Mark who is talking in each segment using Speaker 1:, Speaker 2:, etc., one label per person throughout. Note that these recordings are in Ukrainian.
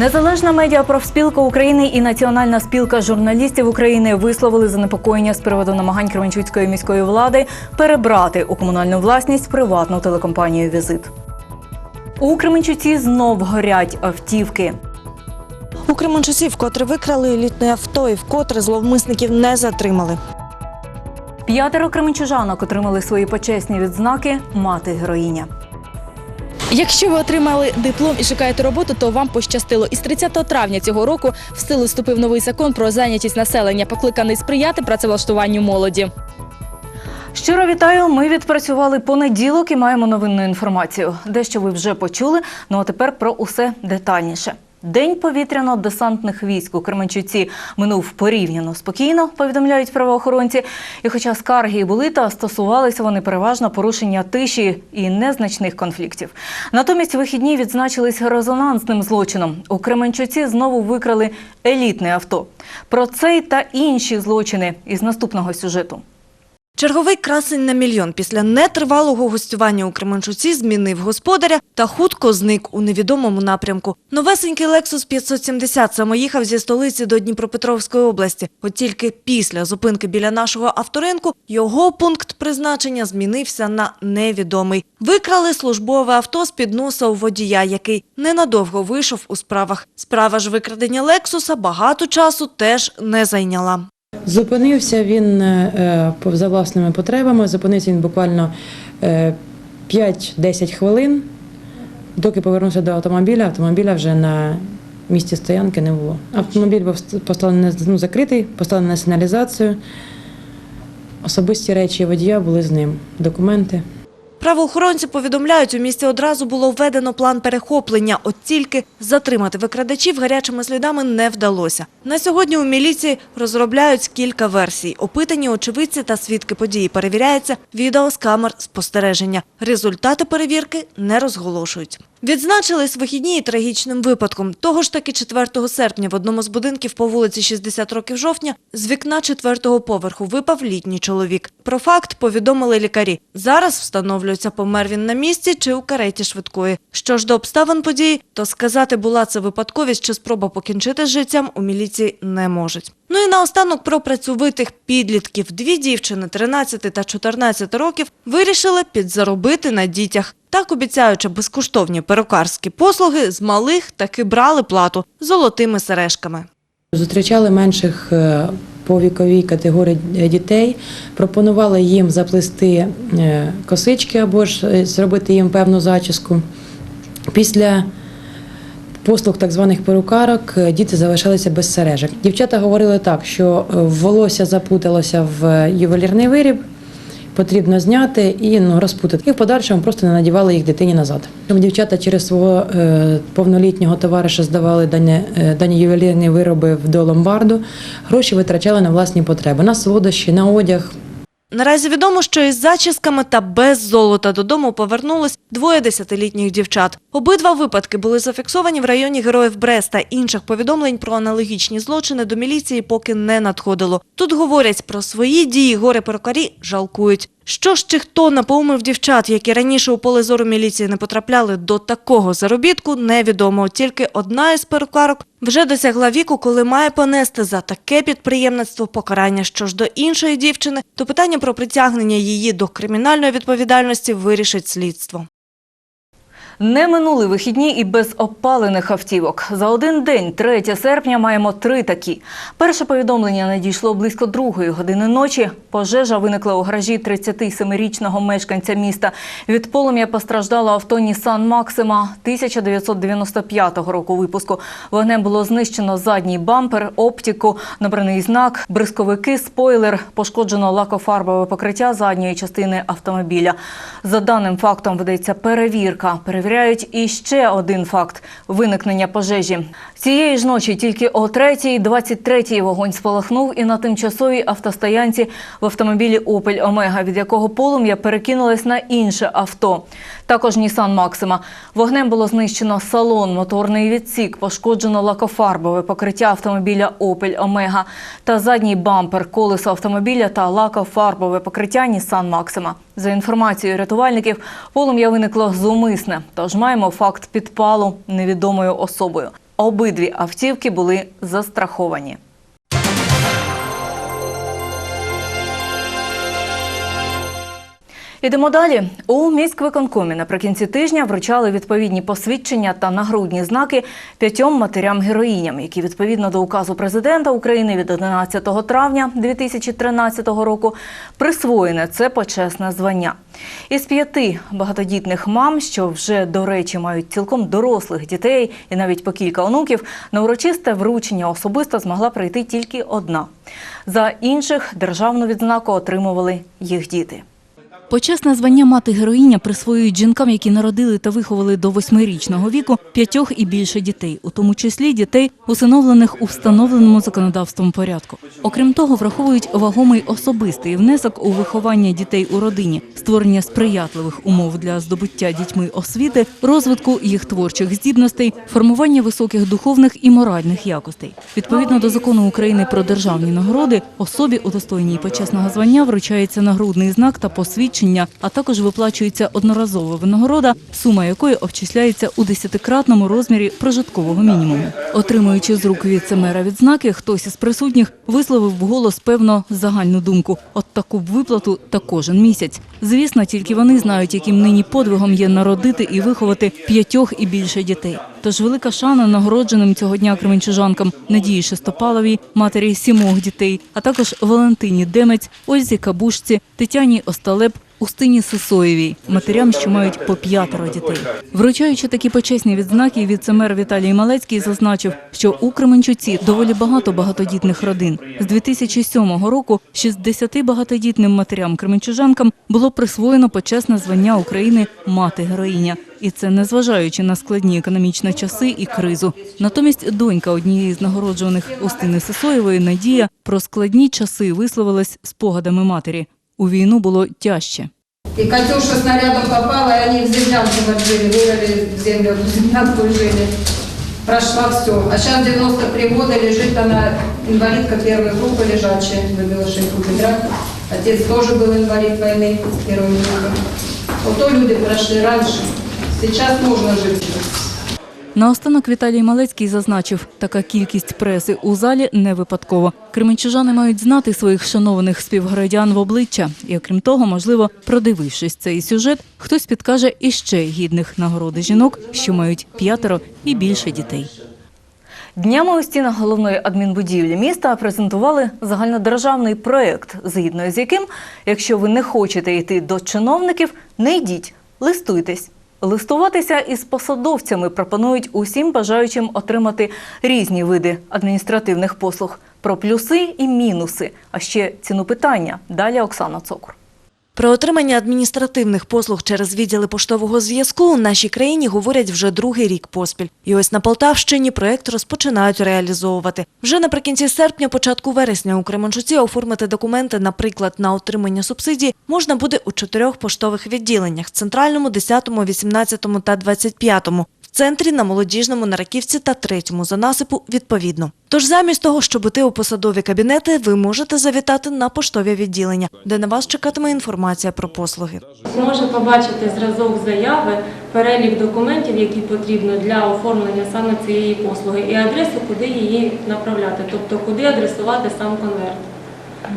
Speaker 1: Незалежна медіапрофспілка України і Національна спілка журналістів України висловили занепокоєння з приводу намагань Кременчуцької міської влади перебрати у комунальну власність приватну телекомпанію Візит. У Кременчуці знов горять автівки.
Speaker 2: У Кременчуці вкотре викрали елітне авто і вкотре зловмисників не затримали.
Speaker 1: П'ятеро кременчужанок отримали свої почесні відзнаки мати героїня.
Speaker 3: Якщо ви отримали диплом і шукаєте роботу, то вам пощастило. Із 30 травня цього року в силу вступив новий закон про зайнятість населення, покликаний сприяти працевлаштуванню молоді.
Speaker 1: Щиро вітаю. Ми відпрацювали понеділок і маємо новинну інформацію. Дещо ви вже почули. Ну а тепер про усе детальніше. День повітряно-десантних військ у Кременчуці минув порівняно спокійно, повідомляють правоохоронці. І хоча скарги і були, та стосувалися вони переважно порушення тиші і незначних конфліктів. Натомість вихідні відзначились резонансним злочином. У Кременчуці знову викрали елітне авто. Про цей та інші злочини із наступного сюжету.
Speaker 2: Черговий красень на мільйон після нетривалого гостювання у Кременчуці змінив господаря та хутко зник у невідомому напрямку. Новесенький Lexus 570 самоїхав зі столиці до Дніпропетровської області. От тільки після зупинки біля нашого авторинку його пункт призначення змінився на невідомий. Викрали службове авто з-під носа у водія, який ненадовго вийшов у справах. Справа ж викрадення Лексуса багато часу теж не зайняла.
Speaker 4: Зупинився він е, за власними потребами. Зупинився він буквально е, 5-10 хвилин. Доки повернувся до автомобіля, автомобіля вже на місці стоянки не було. Автомобіль був ст- поставлений ну, закритий, поставлений на сигналізацію. Особисті речі водія були з ним. Документи.
Speaker 2: Правоохоронці повідомляють, у місті одразу було введено план перехоплення, от тільки затримати викрадачів гарячими слідами не вдалося. На сьогодні у міліції розробляють кілька версій. Опитані очевидці та свідки події перевіряються відео з камер спостереження. Результати перевірки не розголошують. Відзначились вихідні і трагічним випадком. Того ж таки 4 серпня в одному з будинків по вулиці 60 років жовтня з вікна четвертого поверху випав літній чоловік. Про факт повідомили лікарі. Зараз встановлюється, помер він на місці чи у кареті швидкої. Що ж до обставин події, то сказати, була це випадковість чи спроба покінчити з життям у міліції не можуть. Ну і наостанок про працьовитих підлітків. Дві дівчини 13 та 14 років вирішили підзаробити на дітях. Так, обіцяючи безкоштовні перукарські послуги, з малих таки брали плату золотими сережками.
Speaker 4: Зустрічали менших е, по віковій категорії дітей, пропонували їм заплести е, косички або ж е, зробити їм певну зачіску. Після послуг так званих перукарок діти залишалися без сережок. Дівчата говорили так, що волосся запуталося в ювелірний виріб. Потрібно зняти і ну, розпутати. І в подальшому просто не надівали їх дитині назад. Дівчата через свого е, повнолітнього товариша здавали дані, е, дані ювелірні вироби до ломбарду, гроші витрачали на власні потреби, на солодощі, на одяг.
Speaker 2: Наразі відомо, що із зачісками та без золота додому повернулись двоє десятилітніх дівчат. Обидва випадки були зафіксовані в районі Героїв Бреста. Інших повідомлень про аналогічні злочини до міліції поки не надходило. Тут говорять про свої дії горе-перукарі жалкують. Що ж чи хто напоумив дівчат, які раніше у поле зору міліції не потрапляли до такого заробітку, невідомо. Тільки одна із перукарок вже досягла віку, коли має понести за таке підприємництво покарання. Що ж до іншої дівчини, то питання про притягнення її до кримінальної відповідальності вирішить слідство.
Speaker 1: Не минули вихідні і без опалених автівок. За один день, 3 серпня, маємо три такі. Перше повідомлення надійшло близько другої години ночі. Пожежа виникла у гаражі 37-річного мешканця міста. Від полум'я постраждало авто Нісан Максима 1995 року випуску. Вогнем було знищено задній бампер, оптику, набраний знак, бризковики, спойлер, пошкоджено лакофарбове покриття задньої частини автомобіля. За даним фактом ведеться перевірка. Перевіряють і ще один факт виникнення пожежі. Цієї ж ночі тільки о 3.23 вогонь спалахнув і на тимчасовій автостоянці в автомобілі Opel Омега, від якого полум'я перекинулось на інше авто. Також Нісан Максима. Вогнем було знищено салон, моторний відсік, пошкоджено лакофарбове покриття автомобіля Opel Омега та задній бампер, колесо автомобіля та лакофарбове покриття Нісан Максима. За інформацією рятувальників, полум'я виникло зумисне, тож маємо факт підпалу невідомою особою. Обидві автівки були застраховані. Ідемо далі. У міськвиконкомі наприкінці тижня вручали відповідні посвідчення та нагрудні знаки п'ятьом матерям-героїням, які відповідно до указу президента України від 11 травня 2013 року присвоєне це почесне звання. Із п'яти багатодітних мам, що вже до речі мають цілком дорослих дітей і навіть по кілька онуків, на урочисте вручення особисто змогла прийти тільки одна. За інших державну відзнаку отримували їх діти.
Speaker 3: Почесне звання мати героїня присвоюють жінкам, які народили та виховали до восьмирічного віку п'ятьох і більше дітей, у тому числі дітей, усиновлених у встановленому законодавством порядку. Окрім того, враховують вагомий особистий внесок у виховання дітей у родині, створення сприятливих умов для здобуття дітьми освіти, розвитку їх творчих здібностей, формування високих духовних і моральних якостей. Відповідно до закону України про державні нагороди, особі, удостоєній почесного звання, вручається нагрудний знак та посвідчення, а також виплачується одноразова винагорода, сума якої обчисляється у десятикратному розмірі прожиткового мінімуму. Отримуючи з рук віце-мера відзнаки, хтось із присутніх висловив вголос певно загальну думку. От таку б виплату та кожен місяць. Звісно, тільки вони знають, яким нині подвигом є народити і виховати п'ятьох і більше дітей. Тож велика шана нагородженим цього дня кременчужанкам Надії Шестопаловій, матері сімох дітей, а також Валентині Демець, Ользі Кабушці, Тетяні Осталеп, Устині Сисоєвій, матерям, що мають по п'ятеро дітей. Вручаючи такі почесні відзнаки, віце-мер Віталій Малецький зазначив, що у Кременчуці доволі багато багатодітних родин. З 2007 року 60 багатодітним матерям-кременчужанкам було присвоєно почесне звання України мати героїня. І це незважаючи на складні економічні часи і кризу. Натомість донька однієї з нагороджуваних Устини Сисоєвої Надія про складні часи висловилась спогадами матері. У війну було тяжче.
Speaker 5: И Катюша снарядом попала, и они в землянку вложили, вырыли в землю, в землянку и жили. Прошла все. А сейчас 93 года лежит она, инвалидка первой группы лежачая, выбила шейку бедра. Отец тоже был инвалид войны первой группы. Вот то люди прошли раньше. Сейчас можно жить.
Speaker 3: Наостанок Віталій Малецький зазначив, така кількість преси у залі не випадково. Кременчужани мають знати своїх шанованих співгородян в обличчя. І окрім того, можливо, продивившись цей сюжет, хтось підкаже іще гідних нагороди жінок, що мають п'ятеро і більше дітей.
Speaker 1: Днями у стінах головної адмінбудівлі міста презентували загальнодержавний проект, згідно з яким, якщо ви не хочете йти до чиновників, не йдіть, листуйтесь. Листуватися із посадовцями пропонують усім бажаючим отримати різні види адміністративних послуг про плюси і мінуси, а ще ціну питання. Далі Оксана Цокур.
Speaker 2: Про отримання адміністративних послуг через відділи поштового зв'язку у нашій країні говорять вже другий рік поспіль. І ось на Полтавщині проект розпочинають реалізовувати. Вже наприкінці серпня, початку вересня у Кременчуці оформити документи, наприклад, на отримання субсидій, можна буде у чотирьох поштових відділеннях – центральному, 10, 18 та 25 в центрі, на молодіжному, на раківці та третьому за насипу відповідно. Тож замість того, щоб іти у посадові кабінети, ви можете завітати на поштові відділення, де на вас чекатиме інформація про послуги.
Speaker 6: Зможе побачити зразок заяви, перелік документів, які потрібно для оформлення саме цієї послуги, і адресу, куди її направляти, тобто куди адресувати сам конверт.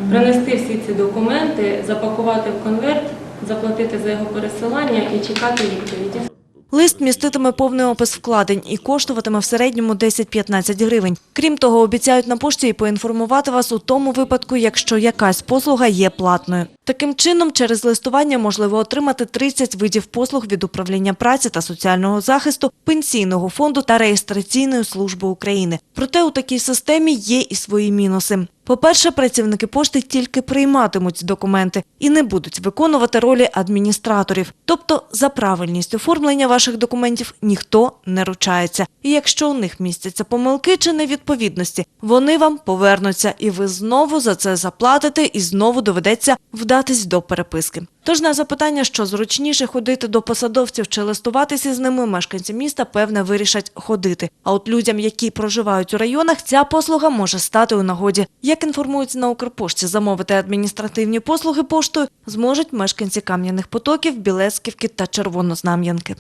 Speaker 6: Принести всі ці документи, запакувати в конверт, заплатити за його пересилання і чекати відповіді.
Speaker 2: Лист міститиме повний опис вкладень і коштуватиме в середньому 10-15 гривень. Крім того, обіцяють на пошті і поінформувати вас у тому випадку, якщо якась послуга є платною. Таким чином, через листування можливо отримати 30 видів послуг від управління праці та соціального захисту, пенсійного фонду та реєстраційної служби України. Проте у такій системі є і свої мінуси. По-перше, працівники пошти тільки прийматимуть документи і не будуть виконувати ролі адміністраторів. Тобто за правильність оформлення ваших документів ніхто не ручається. І якщо у них містяться помилки чи невідповідності, вони вам повернуться, і ви знову за це заплатите, і знову доведеться вдатись до переписки. Тож на запитання, що зручніше ходити до посадовців чи листуватися з ними, мешканці міста певне вирішать ходити. А от людям, які проживають у районах, ця послуга може стати у нагоді. Як інформують на Укрпошті, замовити адміністративні послуги поштою зможуть мешканці Кам'яних Потоків, Білецьківки та Червонознам'янки.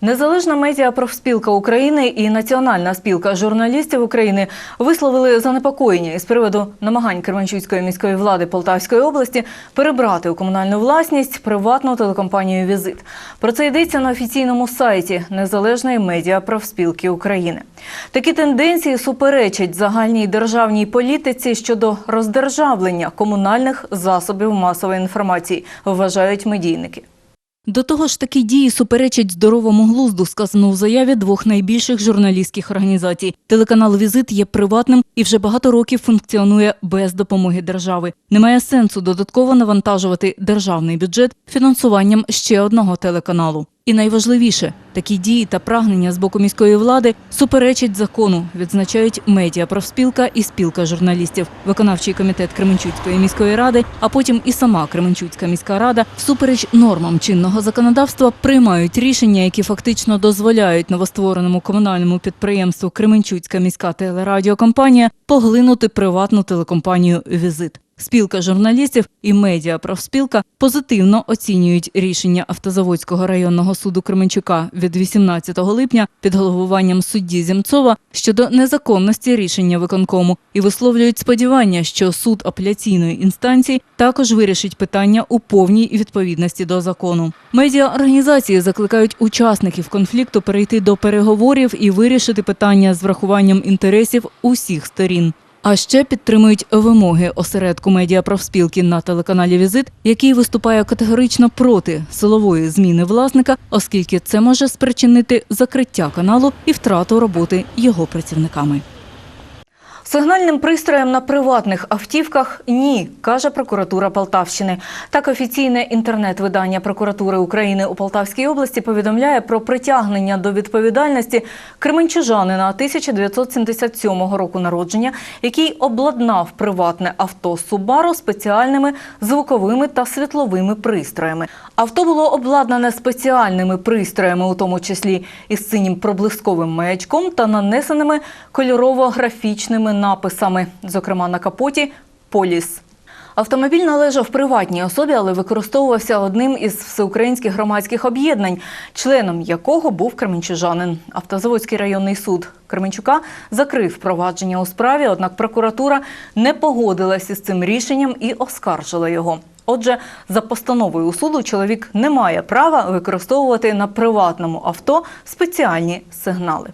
Speaker 1: Незалежна медіа профспілка України і Національна спілка журналістів України висловили занепокоєння із приводу намагань Кременчуцької міської влади Полтавської області перебрати у комунальну власність приватну телекомпанію Візит. Про це йдеться на офіційному сайті Незалежної медіа профспілки України. Такі тенденції суперечать загальній державній політиці щодо роздержавлення комунальних засобів масової інформації, вважають медійники.
Speaker 3: До того ж, такі дії суперечать здоровому глузду, сказано у заяві двох найбільших журналістських організацій. Телеканал Візит є приватним і вже багато років функціонує без допомоги держави. Немає сенсу додатково навантажувати державний бюджет фінансуванням ще одного телеканалу. І найважливіше, такі дії та прагнення з боку міської влади суперечать закону, відзначають медіа профспілка і спілка журналістів, виконавчий комітет Кременчуцької міської ради, а потім і сама Кременчуцька міська рада, всупереч нормам чинного законодавства, приймають рішення, які фактично дозволяють новоствореному комунальному підприємству Кременчуцька міська телерадіокомпанія поглинути приватну телекомпанію Візит. Спілка журналістів і медіа профспілка позитивно оцінюють рішення Автозаводського районного суду Кременчука від 18 липня під головуванням судді Зімцова щодо незаконності рішення виконкому і висловлюють сподівання, що суд апеляційної інстанції також вирішить питання у повній відповідності до закону. Медіаорганізації закликають учасників конфлікту перейти до переговорів і вирішити питання з врахуванням інтересів усіх сторін. А ще підтримують вимоги осередку медіапрофспілки на телеканалі Візит, який виступає категорично проти силової зміни власника, оскільки це може спричинити закриття каналу і втрату роботи його працівниками.
Speaker 1: Сигнальним пристроєм на приватних автівках ні, каже прокуратура Полтавщини. Так офіційне інтернет-видання прокуратури України у Полтавській області повідомляє про притягнення до відповідальності кременчужанина 1977 року народження, який обладнав приватне авто Субару спеціальними звуковими та світловими пристроями. Авто було обладнане спеціальними пристроями, у тому числі із синім проблисковим маячком та нанесеними кольорово-графічними написами, зокрема на капоті Поліс. Автомобіль належав приватній особі, але використовувався одним із всеукраїнських громадських об'єднань, членом якого був Кременчужанин. Автозаводський районний суд Кременчука закрив провадження у справі, однак прокуратура не погодилась із цим рішенням і оскаржила його. Отже, за постановою суду чоловік не має права використовувати на приватному авто спеціальні сигнали.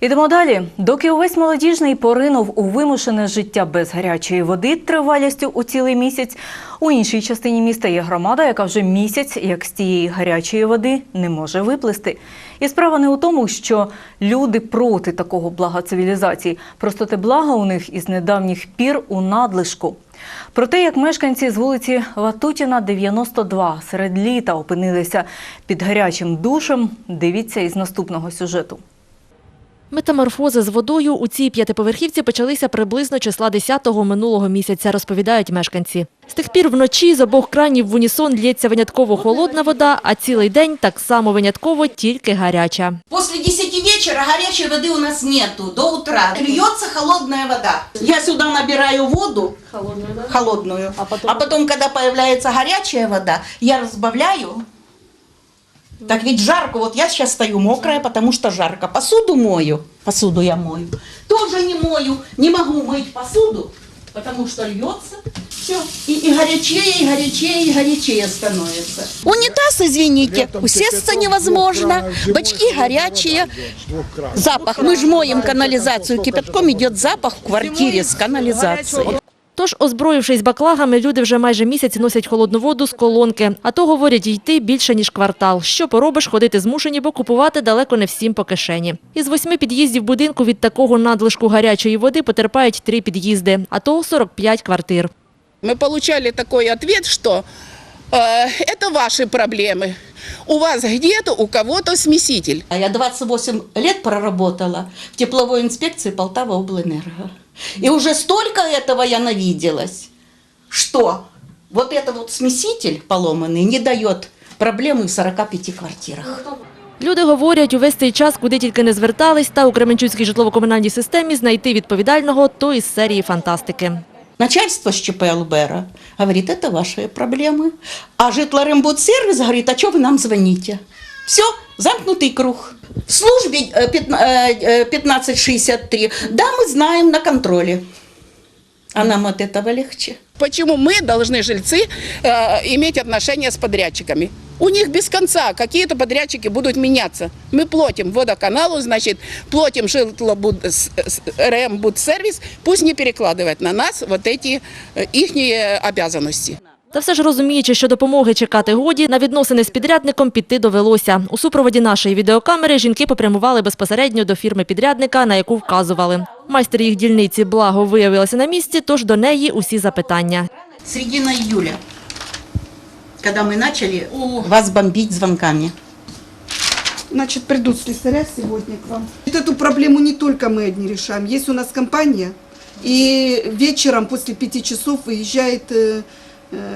Speaker 1: Ідемо далі. Доки увесь молодіжний поринув у вимушене життя без гарячої води тривалістю у цілий місяць, у іншій частині міста є громада, яка вже місяць, як з тієї гарячої води, не може виплисти. І справа не у тому, що люди проти такого блага цивілізації. Просто те благо у них із недавніх пір у надлишку. Про те, як мешканці з вулиці Ватутіна, 92, серед літа опинилися під гарячим душем, дивіться із наступного сюжету.
Speaker 7: Метаморфози з водою у цій п'ятиповерхівці почалися приблизно числа 10-го минулого місяця, розповідають мешканці. З тих пір вночі з обох кранів в унісон лється винятково холодна вода, а цілий день так само винятково тільки гаряча.
Speaker 8: После 10 вечера горячей воды у нас нету до утра. Льется холодная вода. Я сюда набираю воду
Speaker 6: Холодна, да?
Speaker 8: холодную, а потом, когда появляется горячая вода, я разбавляю. Так ведь жарко, вот я сейчас стою мокрая, потому что жарко. Посуду мою, посуду я мою. Тоже не мою, не могу мыть посуду, потому что льется все. И, и горячее, и горячее, и горячее становится. Унитаз, извините, усесться невозможно, бачки горячие, запах. Мы ж моем канализацию кипятком, идет запах в квартире с канализацией.
Speaker 7: Тож, озброївшись баклагами, люди вже майже місяць носять холодну воду з колонки. А то, говорять, йти більше, ніж квартал. Що поробиш, ходити змушені, бо купувати далеко не всім по кишені. Із восьми під'їздів будинку від такого надлишку гарячої води потерпають три під'їзди, а то 45 квартир.
Speaker 9: Мы получали такой ответ, что э, это ваши проблемы. У вас где-то, у кого-то смеситель.
Speaker 8: А я 28 лет проработала в тепловой инспекции Полтава облэнерго. И уже столько этого я навиделась, что вот этот вот смеситель поломанный не дает проблемы в 45 квартирах.
Speaker 7: Люди говорять, увесь цей час, куди тільки не звертались, та у Кременчуцькій житлово-комунальній системі знайти відповідального, то із серії фантастики.
Speaker 8: Начальство с ЧП Албера говорит, это ваши проблемы. А Житлорембудсервис говорит, а что вы нам звоните? Все, замкнутый круг. В службе э, пятна- э, э, 1563, да, мы знаем, на контроле. А нам от этого легче.
Speaker 9: Почему мы должны, жильцы, э, иметь отношения с подрядчиками? У них без конца какие-то подрядчики будут меняться. Мы платим водоканалу, значит, платим ЖМБудсервис, пусть не перекладывает на нас вот эти их обязанности.
Speaker 7: Та все ж розуміючи, що допомоги чекати годі, на відносини з підрядником піти довелося. У супроводі нашої відеокамери жінки попрямували безпосередньо до фірми підрядника, на яку вказували. Майстер їх дільниці благо виявилася на місці, тож до неї усі запитання.
Speaker 8: Середина июля, когда мы начали вас бомбить звонками.
Speaker 10: Значит, придут слесаря сегодня к вам. Эту проблему не только мы одни решаем. Есть у нас компания, и вечером после пяти часов выезжает э, э,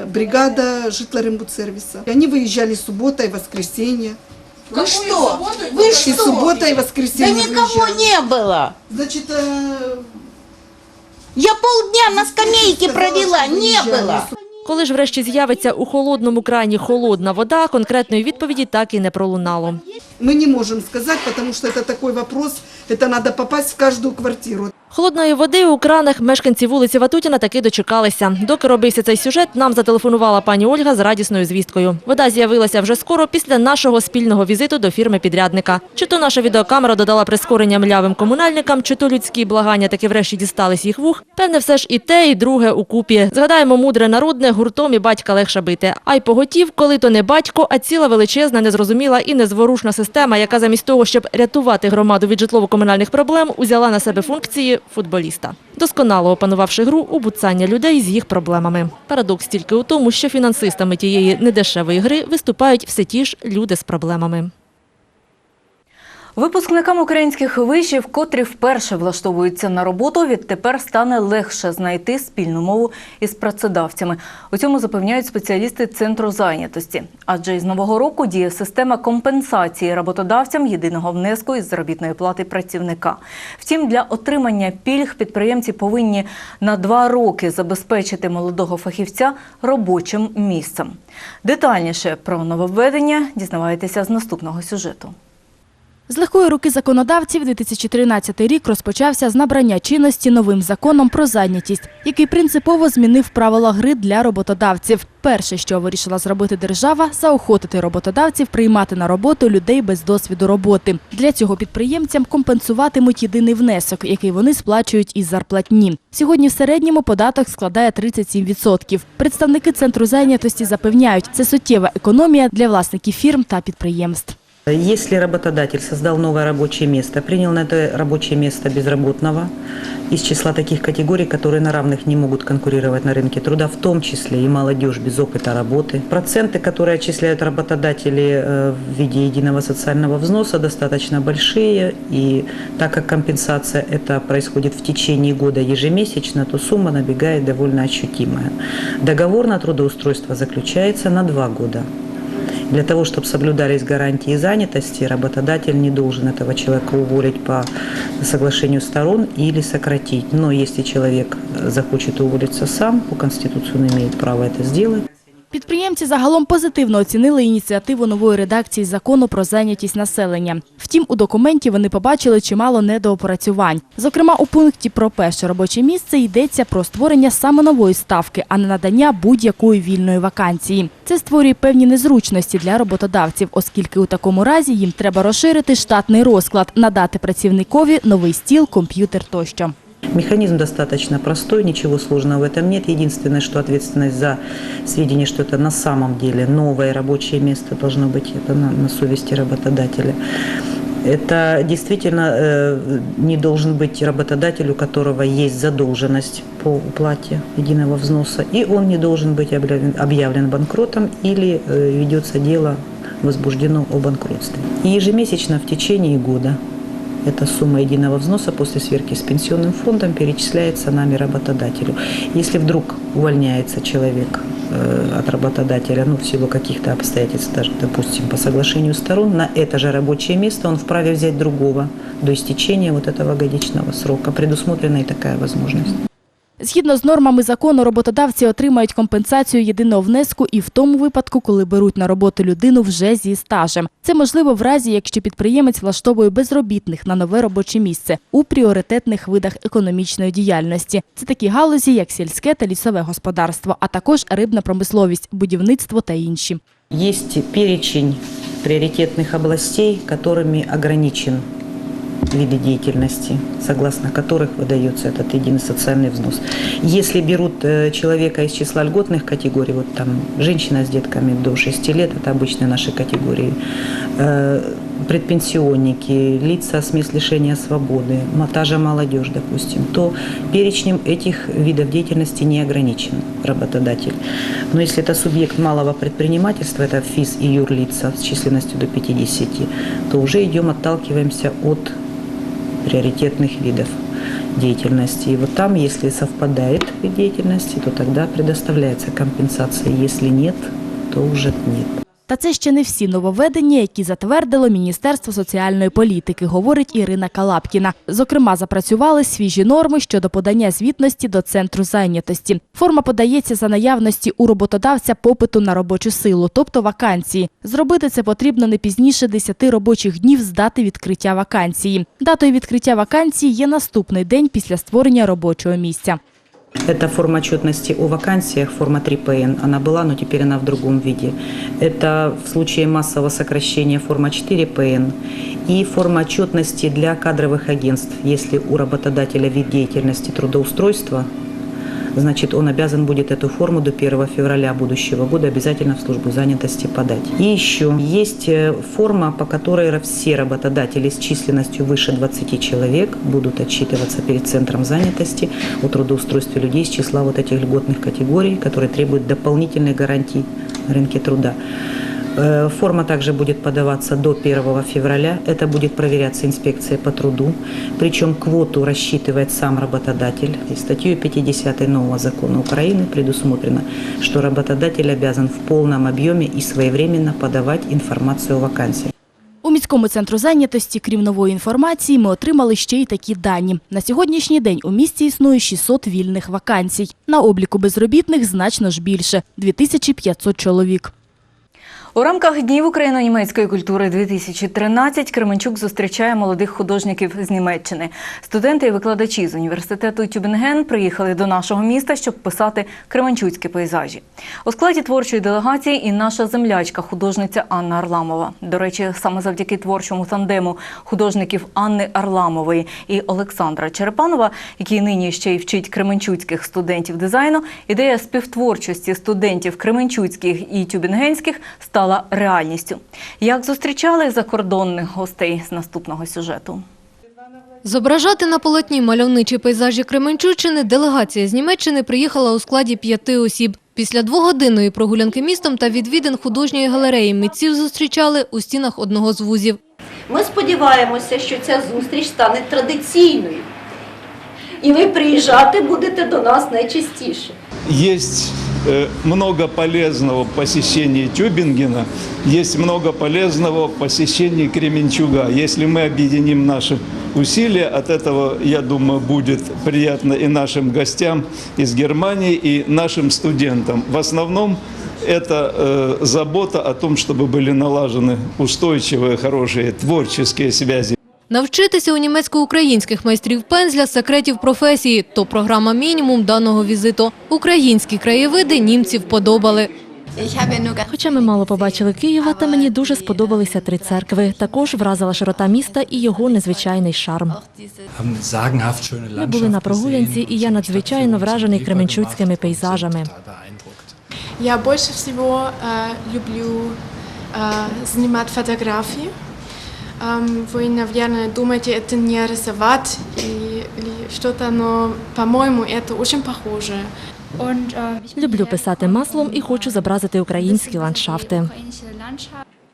Speaker 10: бригада житлорембудсервиса. И Они выезжали суббота и воскресенье.
Speaker 8: Вы что? Вы
Speaker 10: И
Speaker 8: что?
Speaker 10: суббота и
Speaker 8: Да
Speaker 10: воскресенье
Speaker 8: никого
Speaker 10: выезжали.
Speaker 8: не было.
Speaker 10: Значит, э,
Speaker 8: Я полдня на скамейке
Speaker 10: сказала,
Speaker 8: провела,
Speaker 10: что
Speaker 8: не
Speaker 10: выезжали.
Speaker 8: было.
Speaker 7: Коли ж врешті з'явиться у холодному крані холодна вода, конкретної відповіді так і не пролунало.
Speaker 10: мы не можем сказать, потому что это такой вопрос, это надо попасть в каждую квартиру.
Speaker 7: Холодної води у кранах мешканці вулиці Ватутіна таки дочекалися. Доки робився цей сюжет, нам зателефонувала пані Ольга з радісною звісткою. Вода з'явилася вже скоро після нашого спільного візиту до фірми підрядника. Чи то наша відеокамера додала прискорення млявим комунальникам, чи то людські благання таки врешті дістались їх вух. Певне, все ж і те, і друге укупі. Згадаємо мудре народне, гуртом і батька легше бити. А й поготів, коли то не батько, а ціла величезна, незрозуміла і незворушна система, яка замість того, щоб рятувати громаду від житлово-комунальних проблем, узяла на себе функції футболіста, досконало опанувавши гру у людей з їх проблемами. Парадокс тільки у тому, що фінансистами тієї недешевої гри виступають все ті ж люди з проблемами.
Speaker 1: Випускникам українських вишів, котрі вперше влаштовуються на роботу, відтепер стане легше знайти спільну мову із працедавцями. У цьому запевняють спеціалісти центру зайнятості. Адже із нового року діє система компенсації роботодавцям єдиного внеску із заробітної плати працівника. Втім, для отримання пільг підприємці повинні на два роки забезпечити молодого фахівця робочим місцем. Детальніше про нововведення дізнавайтеся з наступного сюжету.
Speaker 11: З легкої руки законодавців 2013 рік розпочався з набрання чинності новим законом про зайнятість, який принципово змінив правила гри для роботодавців. Перше, що вирішила зробити держава, заохотити роботодавців приймати на роботу людей без досвіду роботи. Для цього підприємцям компенсуватимуть єдиний внесок, який вони сплачують із зарплатні. Сьогодні в середньому податок складає 37%. Представники центру зайнятості запевняють, це суттєва економія для власників фірм та підприємств.
Speaker 12: Если работодатель создал новое рабочее место, принял на это рабочее место безработного из числа таких категорий, которые на равных не могут конкурировать на рынке труда, в том числе и молодежь без опыта работы. Проценты, которые отчисляют работодатели э, в виде единого социального взноса, достаточно большие, и так как компенсация это происходит в течение года ежемесячно, то сумма набегает довольно ощутимая. Договор на трудоустройство заключается на два года. Для того, чтобы соблюдались гарантии занятости, работодатель не должен этого человека уволить по соглашению сторон или сократить. Но если человек захочет уволиться сам, по Конституции он имеет право это сделать.
Speaker 11: Підприємці загалом позитивно оцінили ініціативу нової редакції закону про зайнятість населення. Втім, у документі вони побачили чимало недоопрацювань. Зокрема, у пункті про перше робоче місце йдеться про створення саме нової ставки, а не надання будь-якої вільної вакансії. Це створює певні незручності для роботодавців, оскільки у такому разі їм треба розширити штатний розклад, надати працівникові новий стіл, комп'ютер тощо.
Speaker 12: Механизм достаточно простой, ничего сложного в этом нет. Единственное, что ответственность за сведения, что это на самом деле новое рабочее место должно быть это на, на совести работодателя. Это действительно э, не должен быть работодатель, у которого есть задолженность по уплате единого взноса, и он не должен быть объявлен, объявлен банкротом или э, ведется дело возбуждено о банкротстве. И ежемесячно в течение года эта сумма единого взноса после сверки с пенсионным фондом перечисляется нами работодателю. Если вдруг увольняется человек э, от работодателя, ну, в силу каких-то обстоятельств, даже, допустим, по соглашению сторон, на это же рабочее место он вправе взять другого до истечения вот этого годичного срока. Предусмотрена и такая возможность.
Speaker 11: Згідно з нормами закону, роботодавці отримають компенсацію єдиного внеску і в тому випадку, коли беруть на роботу людину вже зі стажем. Це можливо в разі, якщо підприємець влаштовує безробітних на нове робоче місце у пріоритетних видах економічної діяльності. Це такі галузі, як сільське та лісове господарство, а також рибна промисловість, будівництво та інші.
Speaker 12: Есть перечень приоритетных областей, которыми ограничен виды деятельности, согласно которых выдается этот единый социальный взнос. Если берут э, человека из числа льготных категорий, вот там женщина с детками до 6 лет, это обычные наши категории, э, предпенсионники, лица с мест лишения свободы, ма- та же молодежь, допустим, то перечнем этих видов деятельности не ограничен работодатель. Но если это субъект малого предпринимательства, это ФИС и юрлица с численностью до 50, то уже идем, отталкиваемся от приоритетных видов деятельности. И вот там, если совпадает деятельности, то тогда предоставляется компенсация. Если нет, то уже нет.
Speaker 11: Та це ще не всі нововведення, які затвердило Міністерство соціальної політики, говорить Ірина Калапкіна. Зокрема, запрацювали свіжі норми щодо подання звітності до центру зайнятості. Форма подається за наявності у роботодавця попиту на робочу силу, тобто вакансії. Зробити це потрібно не пізніше 10 робочих днів з дати відкриття вакансії. Датою відкриття вакансії є наступний день після створення робочого місця.
Speaker 12: Это форма отчетности о вакансиях, форма 3ПН. Она была, но теперь она в другом виде. Это в случае массового сокращения форма 4ПН и форма отчетности для кадровых агентств. Если у работодателя вид деятельности трудоустройства, значит, он обязан будет эту форму до 1 февраля будущего года обязательно в службу занятости подать. И еще есть э, форма, по которой все работодатели с численностью выше 20 человек будут отчитываться перед Центром занятости о трудоустройстве людей с числа вот этих льготных категорий, которые требуют дополнительных гарантий на рынке труда. Э, Форма также будет подаваться до 1 февраля. Это будет проверяться инспекцией по труду. Причем квоту рассчитывает сам работодатель. И статьей 50 нового закона Украины предусмотрено, что работодатель обязан в полном объеме и своевременно подавать информацию о вакансии.
Speaker 11: У міському центру зайнятості, крім нової інформації, ми отримали ще й такі дані. На сьогоднішній день у місті існує 600 вільних вакансій. На обліку безробітних значно ж більше – 2500 чоловік.
Speaker 1: У рамках Днів україно-німецької культури 2013 Кременчук зустрічає молодих художників з Німеччини. Студенти і викладачі з університету Тюбінген приїхали до нашого міста, щоб писати кременчуцькі пейзажі. У складі творчої делегації і наша землячка, художниця Анна Арламова. До речі, саме завдяки творчому тандему художників Анни Арламової і Олександра Черепанова, який нині ще й вчить кременчуцьких студентів дизайну, ідея співтворчості студентів кременчуцьких і тюбінгенських стала реальністю. Як зустрічали закордонних гостей з наступного сюжету?
Speaker 13: Зображати на полотні мальовничі пейзажі Кременчуччини делегація з Німеччини приїхала у складі п'яти осіб. Після двогодинної прогулянки містом та відвідин художньої галереї митців зустрічали у стінах одного з вузів.
Speaker 14: Ми сподіваємося, що ця зустріч стане традиційною. І ви приїжджати будете до нас найчастіше.
Speaker 15: Есть э, много полезного в посещении Тюбингена, есть много полезного в посещении Кременчуга. Если мы объединим наши усилия, от этого, я думаю, будет приятно и нашим гостям из Германии, и нашим студентам. В основном это э, забота о том, чтобы были налажены устойчивые, хорошие творческие связи.
Speaker 13: Навчитися у німецько-українських майстрів пензля секретів професії – то програма мінімум даного візиту. Українські краєвиди німці вподобали.
Speaker 7: Хоча ми мало побачили Києва, та мені дуже сподобалися три церкви. Також вразила широта міста і його незвичайний шарм. Ми були на прогулянці, і я надзвичайно вражений кременчуцькими пейзажами.
Speaker 16: Я больше всего э, люблю э, снимать фотографии. Эм, вы, наверное, думаете, это не рисовать и- или что-то, но, по-моему, это очень похоже.
Speaker 7: Люблю писати маслом і хочу зобразити українські ландшафти.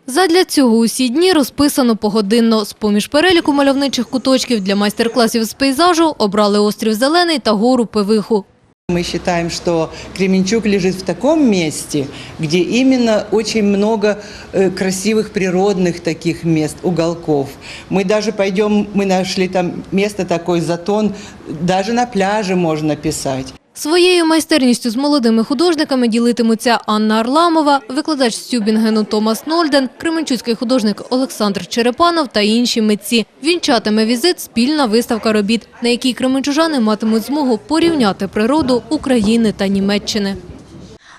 Speaker 13: Задля цього усі дні розписано погодинно. З-поміж переліку мальовничих куточків для майстер-класів з пейзажу обрали острів Зелений та гору Пивиху.
Speaker 17: Мы считаем, что Кременчуг лежит в таком месте, где именно очень много э, красивых природных таких мест, уголков. Мы даже пойдем, мы нашли там место такое, затон, даже на пляже можно писать.
Speaker 13: Своєю майстерністю з молодими художниками ділитимуться Анна Арламова, викладач з Тюбінгену Томас Нольден, кременчуцький художник Олександр Черепанов та інші митці. Вінчатиме візит спільна виставка робіт, на якій кременчужани матимуть змогу порівняти природу України та Німеччини.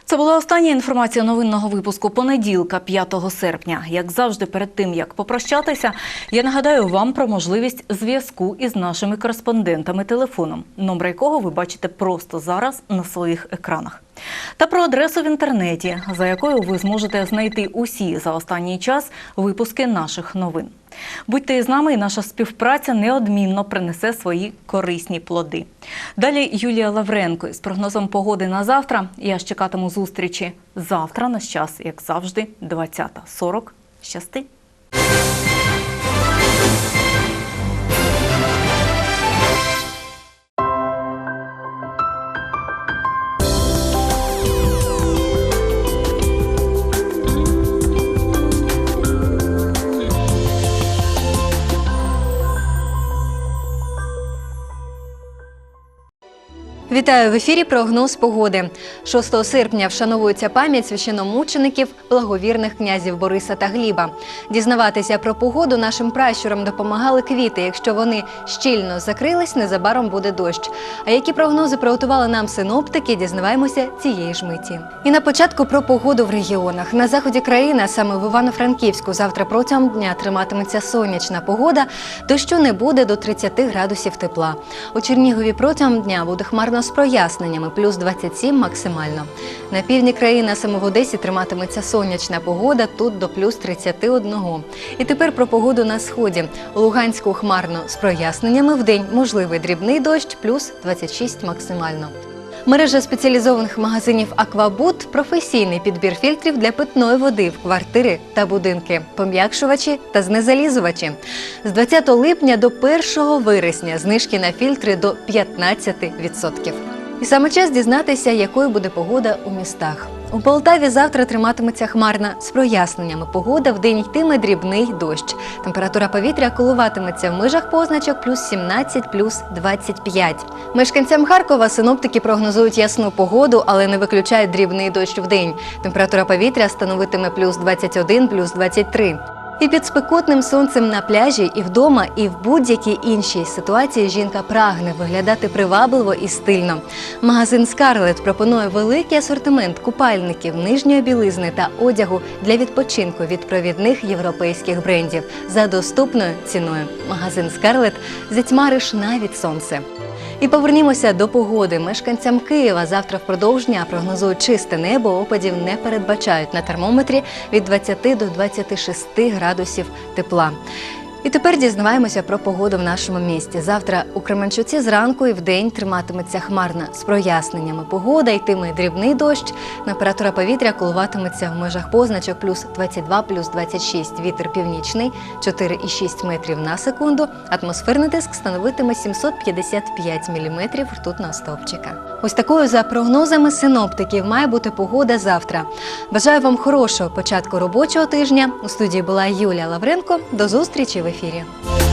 Speaker 1: Це була остання інформація новинного випуску понеділка, 5 серпня. Як завжди, перед тим як попрощатися, я нагадаю вам про можливість зв'язку із нашими кореспондентами телефоном, номер якого ви бачите просто зараз на своїх екранах. Та про адресу в інтернеті, за якою ви зможете знайти усі за останній час випуски наших новин. Будьте з нами, і наша співпраця неодмінно принесе свої корисні плоди. Далі Юлія Лавренко із прогнозом погоди на завтра. Я ж чекатиму зустрічі завтра на час, як завжди, 20.40. Щасти!
Speaker 18: Вітаю в ефірі. Прогноз погоди. 6 серпня вшановується пам'ять священомучеників благовірних князів Бориса та Гліба. Дізнаватися про погоду нашим пращурам допомагали квіти. Якщо вони щільно закрились, незабаром буде дощ. А які прогнози приготували нам синоптики, дізнаваємося цієї ж миті. І на початку про погоду в регіонах. На заході країни, саме в Івано-Франківську, завтра протягом дня триматиметься сонячна погода. Дощу не буде до 30 градусів тепла. У Чернігові протягом дня буде хмарно з проясненнями, плюс 27 максимально. На півдні країни, саме в Одесі, триматиметься сонячна погода, тут до плюс 31. І тепер про погоду на сході. У Луганську хмарно з проясненнями, в день можливий дрібний дощ, плюс 26 максимально. Мережа спеціалізованих магазинів Аквабут професійний підбір фільтрів для питної води в квартири та будинки, пом'якшувачі та знезалізувачі. З 20 липня до 1 вересня знижки на фільтри до 15%. І саме час дізнатися, якою буде погода у містах. У Полтаві завтра триматиметься хмарна з проясненнями. Погода в день йтиме дрібний дощ. Температура повітря коливатиметься в межах позначок плюс 17, плюс 25. Мешканцям Харкова синоптики прогнозують ясну погоду, але не виключають дрібний дощ в день. Температура повітря становитиме плюс 21, плюс 23. І під спекотним сонцем на пляжі, і вдома, і в будь-якій іншій ситуації жінка прагне виглядати привабливо і стильно. Магазин Скарлет пропонує великий асортимент купальників, нижньої білизни та одягу для відпочинку від провідних європейських брендів за доступною ціною. Магазин Скарлет затьмариш навіть сонце. І повернімося до погоди. Мешканцям Києва завтра впродовж дня прогнозують чисте небо, опадів не передбачають на термометрі від 20 до 26 градусів тепла. І тепер дізнаваємося про погоду в нашому місті. Завтра у Кременчуці зранку і вдень триматиметься хмарна з проясненнями. Погода йтиме дрібний дощ. Температура повітря коливатиметься в межах позначок плюс 22, плюс 26. Вітер північний 4,6 метрів на секунду. Атмосферний тиск становитиме 755 міліметрів ртутного стовпчика. Ось такою за прогнозами синоптиків має бути погода завтра. Бажаю вам хорошого початку робочого тижня. У студії була Юлія Лавренко. До зустрічі в эфире.